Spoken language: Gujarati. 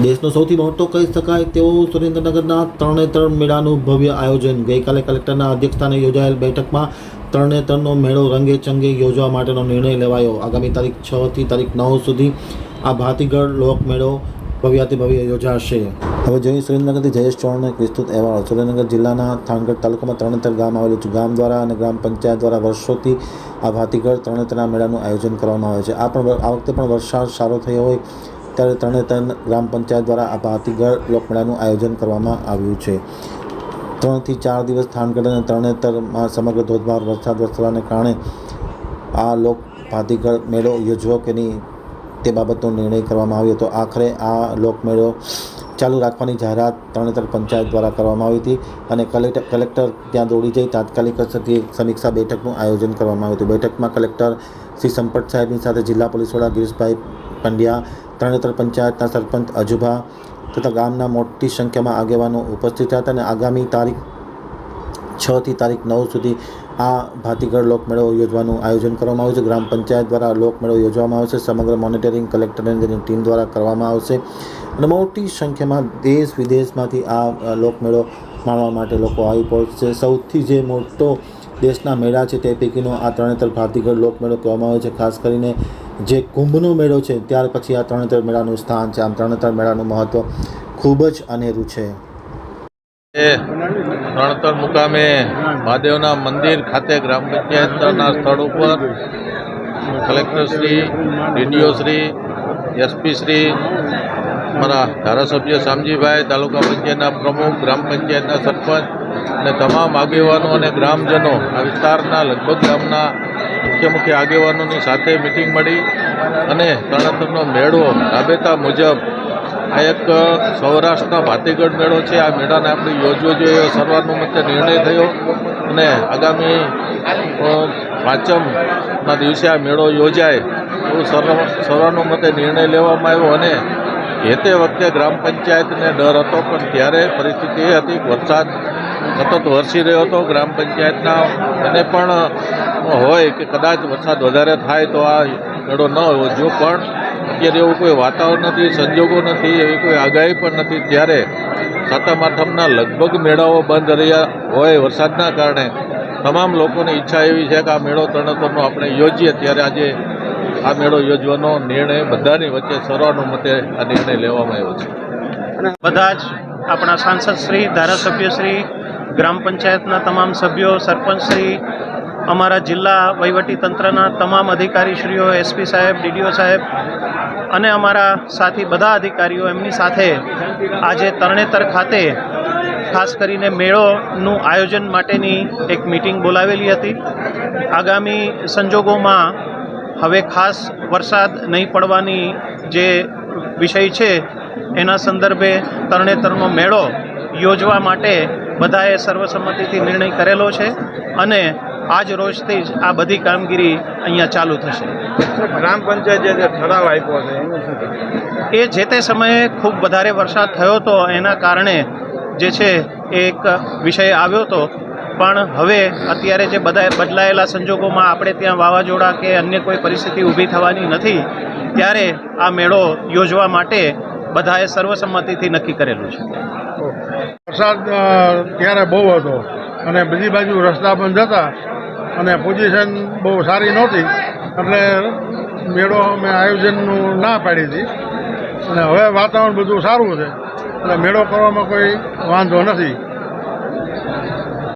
દેશનો સૌથી મોટો કહી શકાય તેવો સુરેન્દ્રનગરના તરણેતર મેળાનું ભવ્ય આયોજન. ગઈકાલે કલેક્ટરના અધ્યક્ષસ્થાને યોજાયેલ બેઠકમાં તરણેતરનો મેળો રંગે ચંગે યોજવા માટેનો નિર્ણય લેવાયો. આગામી તારીખ છ થી તારીખ નવ સુધી આ ભાતીગઢ લોકમેળો ભવ્યાતિ ભવ્ય યોજાશે. હવે જોઈએ સુરેન્દ્રનગરથી જયેશ ચૌહાણનો એક વિસ્તૃત અહેવાલ. સુરેન્દ્રનગર જિલ્લાના થાનગઢ તાલુકામાં ત્રણેતર ગામ આવેલું છે. ગામ દ્વારા અને ગ્રામ પંચાયત દ્વારા વર્ષોથી આ ભાતીગઢ ત્રણેતરના મેળાનું આયોજન કરવામાં આવે છે. આ પણ આ વખતે પણ વરસાદ સારો થયો હોય ત્યારે તરણેતર ગ્રામ પંચાયત દ્વારા આ ભાતીગઢ લોકમેળાનું આયોજન કરવામાં આવ્યું છે. ત્રણથી ચાર દિવસ થાનગઢ અને તરણેતરમાં સમગ્ર ધોધમાર વરસાદ વરસવાને કારણે આ લોક ભાતીગઢ મેળો યોજવો કે નહીં તે બાબતનો નિર્ણય કરવામાં આવ્યો હતો. આખરે આ લોકમેળો ચાલુ રાખવાની જાહેરાત તરણેતર પંચાયત દ્વારા કરવામાં આવી હતી અને કલેક્ટર કલેક્ટર ત્યાં દોડી જઈ તાત્કાલિક અસરથી સમીક્ષા બેઠકનું આયોજન કરવામાં આવ્યું હતું. બેઠકમાં કલેક્ટર શ્રી સંપત સાહેબની સાથે જિલ્લા પોલીસ વડા ગિરીશભાઈ પંડ્યા તરણેતર પંચાયતના સરપંચ અજુભા તથા ગામના મોટી સંખ્યામાં આગેવાનો ઉપસ્થિત હતા અને આગામી તારીખ છથી તારીખ નવ સુધી આ ભાતીગઢ લોકમેળો યોજવાનું આયોજન કરવામાં આવ્યું છે. ગ્રામ પંચાયત દ્વારા લોકમેળો યોજવામાં આવશે. સમગ્ર મોનિટરિંગ કલેક્ટર અને ટીમ દ્વારા કરવામાં આવશે. અને મોટી સંખ્યામાં દેશ વિદેશમાંથી આ લોકમેળો માણવા માટે લોકો આવી પહોંચશે. સૌથી જે મોટો દેશના મેળા છે તે પૈકીનો આ ત્રણેતર ભાતીગઢ લોકમેળો કહેવામાં આવે છે. ખાસ કરીને જે કુંભનો મેળો છે, ત્યાર પછી આ તરણેતર મેળાનું સ્થાન છે. આમ તરણેતર મેળાનું મહત્ત્વ ખૂબ જ અનેરું છે. એ રણતર મુકામે મહાદેવના મંદિર ખાતે ગ્રામ પંચાયતના સ્થળ ઉપર કલેક્ટરશ્રી ડીડીઓશ્રી એસપીશ્રી મારા ધારાસભ્ય શામજીભાઈ, તાલુકા પંચાયતના પ્રમુખ, ગ્રામ પંચાયતના સરપંચ અને તમામ આગેવાનો અને ગ્રામજનો આ વિસ્તારના લગભગ ગામના મુખ્ય મુખ્ય આગેવાનોની સાથે મિટિંગ મળી અને તરણેતરનો મેળો રાબેતા મુજબ આ એક સૌરાષ્ટ્રના ભાતીગઢ મેળો છે. આ મેળાને આપણે યોજવો જોઈએ. સર્વાનુમતે નિર્ણય થયો અને આગામી પાંચમના દિવસે આ મેળો યોજાય એવું સર્વ, સર્વાનુમતે નિર્ણય લેવામાં આવ્યો અને જે તે વખતે ગ્રામ પંચાયતને ડર હતો, પણ ત્યારે પરિસ્થિતિ એ હતી. વરસાદ સતત વરસી રહ્યો હતો ગ્રામ પંચાયતના અને પણ હોય કે કદાચ વરસાદ વધારે થાય તો આ મેળો ન યોજવો પણ અત્યારે એવું કોઈ વાતાવરણ નથી, સંજોગો નથી, એવી કોઈ આગાહી પણ નથી, ત્યારે સાતમ આઠમના લગભગ મેળાઓ બંધ રહ્યા હોય વરસાદના કારણે. તમામ લોકોની ઈચ્છા એવી છે કે આ મેળો તરણેતરનો આપણે યોજીએ, ત્યારે આજે આ મેળો યોજવાનો નિર્ણય બધાની વચ્ચે સર્વાનુમતે આ નિર્ણય લેવામાં આવ્યો છે. બધા જ આપણા સાંસદ શ્રી, ધારાસભ્ય શ્રી, ગ્રામ પંચાયતના તમામ સભ્યો સરપંચશ્રી અમારા જિલ્લા વહીવટી તંત્રના તમામ અધિકારીશ્રીઓ એસપી સાહેબ ડીડીઓ સાહેબ અને અમારા સાથી બધા અધિકારીઓ એમની સાથે આજે તરણેતર ખાતે ખાસ કરીને મેળોનું આયોજન માટેની એક મિટિંગ બોલાવેલી હતી. આગામી સંજોગોમાં હવે ખાસ વરસાદ નહીં પડવાની જે વિષય છે, એના સંદર્ભે તરણેતરનો મેળો યોજવા માટે બધાએ સર્વસંમતિથી નિર્ણય કરેલો છે અને આજ રોજથી જ આ બધી કામગીરી અહીંયા ચાલુ થશે. ગ્રામ પંચાયત જે ઠરાવ આપ્યો છે? એ જે તે સમયે ખૂબ વધારે વરસાદ થયો હતો એના કારણે જે છે એ એક વિષય આવ્યો હતો પણ હવે અત્યારે જે બધા બદલાયેલા સંજોગોમાં આપણે ત્યાં વાવાઝોડા કે અન્ય કોઈ પરિસ્થિતિ ઊભી થવાની નથી ત્યારે આ મેળો યોજવા માટે બધાએ સર્વસંમતિથી નક્કી કરેલું છે. વરસાદ ત્યારે બહુ હતો અને બીજી બાજુ રસ્તા બંધ હતા અને પોઝિશન બહુ સારી નહોતી. એટલે મેળો અમે આયોજનનું ના પાડી હતી. અને હવે વાતાવરણ બધું સારું છે. એટલે મેળો કરવામાં કોઈ વાંધો નથી.